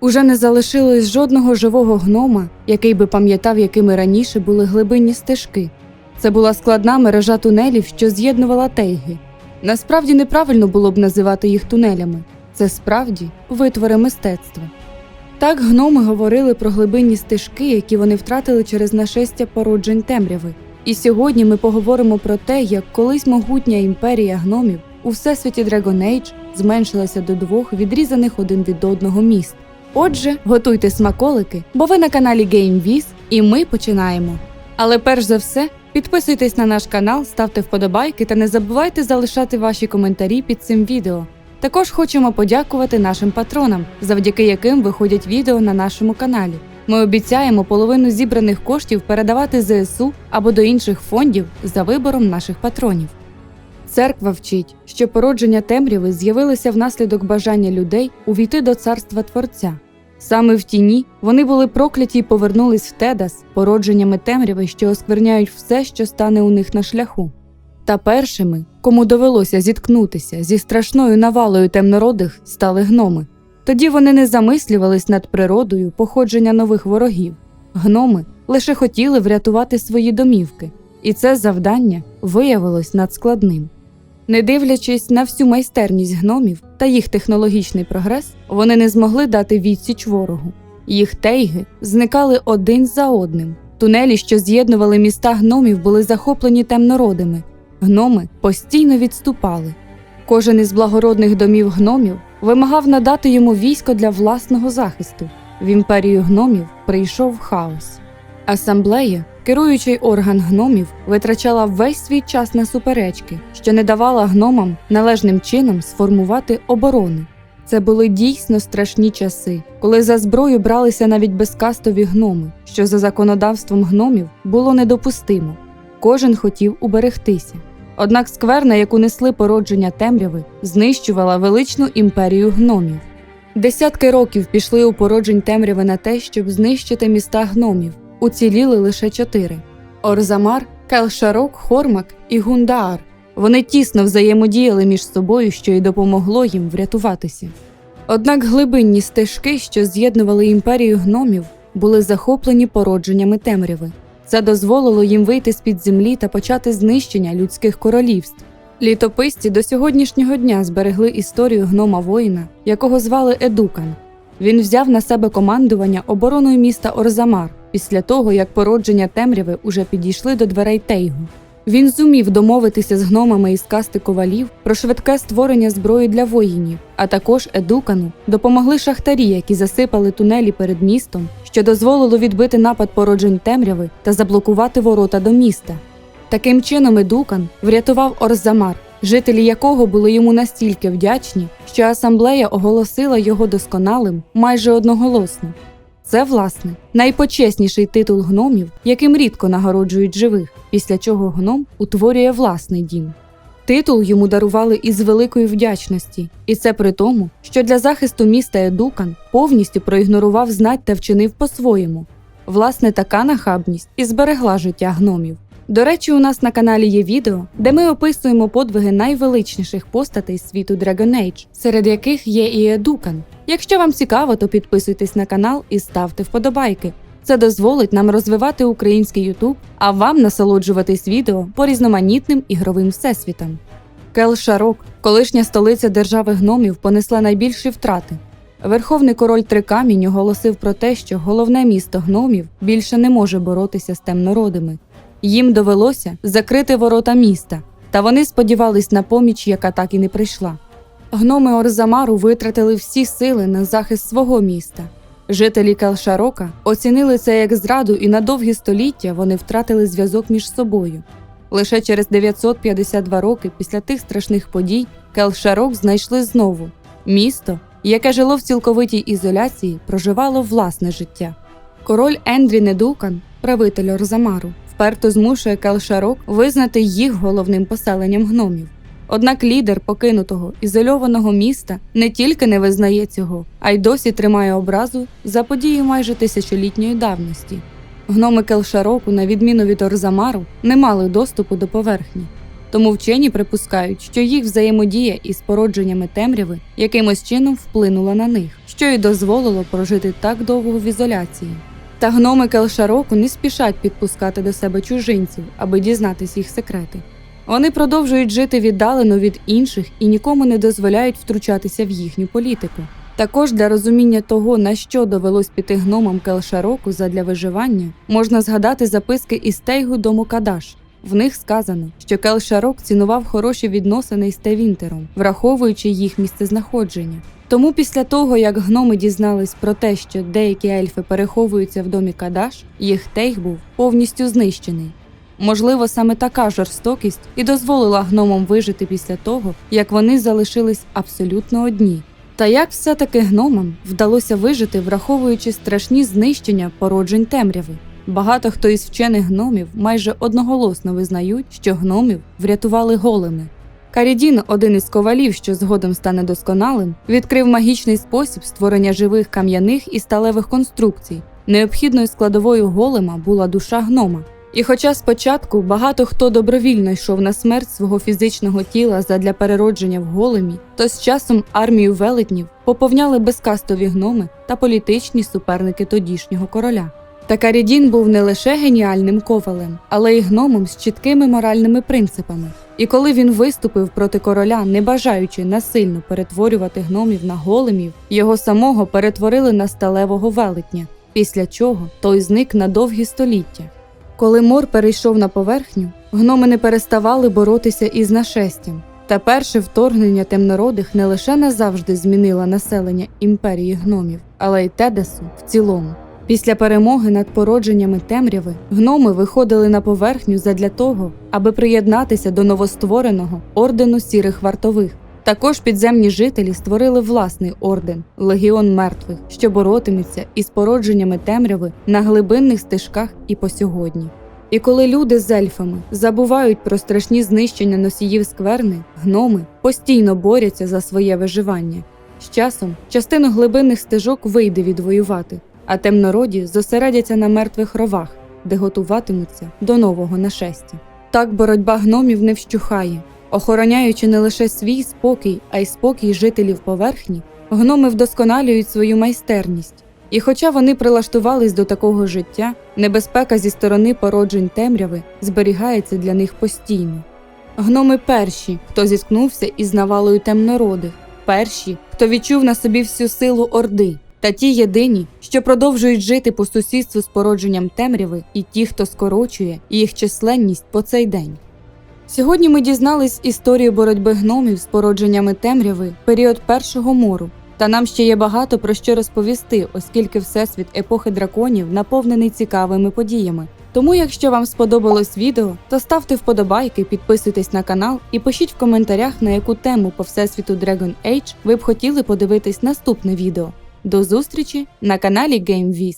Уже не залишилось жодного живого гнома, який би пам'ятав, якими раніше були глибинні стежки. Це була складна мережа тунелів, що з'єднувала тейги. Насправді неправильно було б називати їх тунелями. Це справді витвори мистецтва. Так гноми говорили про глибинні стежки, які вони втратили через нашестя породжень темряви. І сьогодні ми поговоримо про те, як колись могутня імперія гномів у всесвіті Dragon Age зменшилася до двох відрізаних один від одного міст. Отже, готуйте смаколики, бо ви на каналі GameViz і ми починаємо. Але перш за все, підписуйтесь на наш канал, ставте вподобайки та не забувайте залишати ваші коментарі під цим відео. Також хочемо подякувати нашим патронам, завдяки яким виходять відео на нашому каналі. Ми обіцяємо половину зібраних коштів передавати ЗСУ або до інших фондів за вибором наших патронів. Церква вчить, що породження темряви з'явилося внаслідок бажання людей увійти до царства Творця. Саме в тіні вони були прокляті й повернулись в Тедас породженнями темряви, що оскверняють все, що стане у них на шляху. Та першими, кому довелося зіткнутися зі страшною навалою темнородих, стали гноми. Тоді вони не замислювались над природою походження нових ворогів. Гноми лише хотіли врятувати свої домівки, і це завдання виявилось надскладним. Не дивлячись на всю майстерність гномів та їх технологічний прогрес, вони не змогли дати відсіч ворогу. Їх тейги зникали один за одним. Тунелі, що з'єднували міста гномів, були захоплені темнородами. Гноми постійно відступали. Кожен із благородних домів гномів вимагав надати йому військо для власного захисту. В імперію гномів прийшов хаос. Асамблея, керуючий орган гномів, витрачала весь свій час на суперечки, що не давала гномам належним чином сформувати оборону. Це були дійсно страшні часи, коли за зброю бралися навіть безкастові гноми, що за законодавством гномів було недопустимо. Кожен хотів уберегтися. Однак скверна, яку несли породження темряви, знищувала величну імперію гномів. Десятки років пішли у породжень темряви на те, щоб знищити міста гномів. Уціліли лише чотири: Орзамар, Келшарок, Хормак і Гундаар. Вони тісно взаємодіяли між собою, що й допомогло їм врятуватися. Однак глибинні стежки, що з'єднували імперію гномів, були захоплені породженнями темряви. Це дозволило їм вийти з під землі та почати знищення людських королівств. Літописці до сьогоднішнього дня зберегли історію гнома воїна, якого звали Едукан. Він взяв на себе командування обороною міста Орзамар після того, як породження темряви уже підійшли до дверей Тейгу. Він зумів домовитися з гномами із касти ковалів про швидке створення зброї для воїнів, а також Едукану допомогли шахтарі, які засипали тунелі перед містом, що дозволило відбити напад породжень темряви та заблокувати ворота до міста. Таким чином, Едукан врятував Орзамар, жителі якого були йому настільки вдячні, що асамблея оголосила його досконалим майже одноголосно. Це, власне, найпочесніший титул гномів, яким рідко нагороджують живих, після чого гном утворює власний дім. Титул йому дарували із великої вдячності, і це при тому, що для захисту міста Едукан повністю проігнорував знать та вчинив по-своєму. Власне, така нахабність і зберегла життя гномів. До речі, у нас на каналі є відео, де ми описуємо подвиги найвеличніших постатей світу Dragon Age, серед яких є і Едукан. Якщо вам цікаво, то підписуйтесь на канал і ставте вподобайки. Це дозволить нам розвивати український Ютуб, а вам насолоджуватись відео по різноманітним ігровим всесвітам. Кел-Шарок, колишня столиця держави гномів, понесла найбільші втрати. Верховний король Трикамінь оголосив про те, що головне місто гномів більше не може боротися з темнородами. Їм довелося закрити ворота міста, та вони сподівались на поміч, яка так і не прийшла. Гноми Орзамару витратили всі сили на захист свого міста. Жителі Келшарока оцінили це як зраду, і на довгі століття вони втратили зв'язок між собою. Лише через 952 роки після тих страшних подій Келшарок знайшли знову місто, яке жило в цілковитій ізоляції, проживало власне життя. Король Ендрі Недукан, правитель Орзамару, вперто змушує Келшарок визнати їх головним поселенням гномів. Однак лідер покинутого ізольованого міста не тільки не визнає цього, а й досі тримає образу за події майже тисячолітньої давності. Гноми Келшароку, на відміну від Орзамару, не мали доступу до поверхні. Тому вчені припускають, що їх взаємодія із породженнями темряви якимось чином вплинула на них, що й дозволило прожити так довго в ізоляції. Та гноми Келшароку не спішать підпускати до себе чужинців, аби дізнатись їх секрети. Вони продовжують жити віддалено від інших і нікому не дозволяють втручатися в їхню політику. Також для розуміння того, на що довелось піти гномам Келшароку задля виживання, можна згадати записки із Тейгу до Мокадаш. В них сказано, що Келшарок цінував хороші відносини із Тевінтером, враховуючи їх місцезнаходження. Тому після того, як гноми дізнались про те, що деякі ельфи переховуються в домі Кадаш, їх тейг був повністю знищений. Можливо, саме така жорстокість і дозволила гномам вижити після того, як вони залишились абсолютно одні. Та як все-таки гномам вдалося вижити, враховуючи страшні знищення породжень темряви? Багато хто із вчених гномів майже одноголосно визнають, що гномів врятували големи. Карідін, один із ковалів, що згодом стане досконалим, відкрив магічний спосіб створення живих кам'яних і сталевих конструкцій. Необхідною складовою голема була душа гнома. І хоча спочатку багато хто добровільно йшов на смерть свого фізичного тіла задля переродження в големі, то з часом армію велетнів поповняли безкастові гноми та політичні суперники тодішнього короля. Та Карідін був не лише геніальним ковалем, але й гномом з чіткими моральними принципами. І коли він виступив проти короля, не бажаючи насильно перетворювати гномів на големів, його самого перетворили на сталевого велетня, після чого той зник на довгі століття. Коли мор перейшов на поверхню, гноми не переставали боротися із нашестям. Та перше вторгнення темнородих не лише назавжди змінило населення імперії гномів, але й Тедесу в цілому. Після перемоги над породженнями темряви гноми виходили на поверхню задля того, аби приєднатися до новоствореного ордену сірих вартових. Також підземні жителі створили власний орден легіон мертвих, що боротиметься із породженнями темряви на глибинних стежках і по сьогодні. І коли люди з ельфами забувають про страшні знищення носіїв скверни, гноми постійно борються за своє виживання. З часом частину глибинних стежок вийде відвоювати, а темнороді зосередяться на мертвих ровах, де готуватимуться до нового нашестя. Так боротьба гномів не вщухає. Охороняючи не лише свій спокій, а й спокій жителів поверхні, гноми вдосконалюють свою майстерність. І хоча вони прилаштувались до такого життя, небезпека зі сторони породжень темряви зберігається для них постійно. Гноми перші, хто зіткнувся із навалою темнородих, перші, хто відчув на собі всю силу орди, та ті єдині, що продовжують жити по сусідству з породженням темряви, і ті, хто скорочує їх численність по цей день. Сьогодні ми дізнались історію боротьби гномів з породженнями темряви період першого мору. Та нам ще є багато про що розповісти, оскільки всесвіт епохи драконів наповнений цікавими подіями. Тому, якщо вам сподобалось відео, то ставте вподобайки, підписуйтесь на канал і пишіть в коментарях, на яку тему по всесвіту Dragon Age ви б хотіли подивитись наступне відео. До зустрічі на каналі GameViz!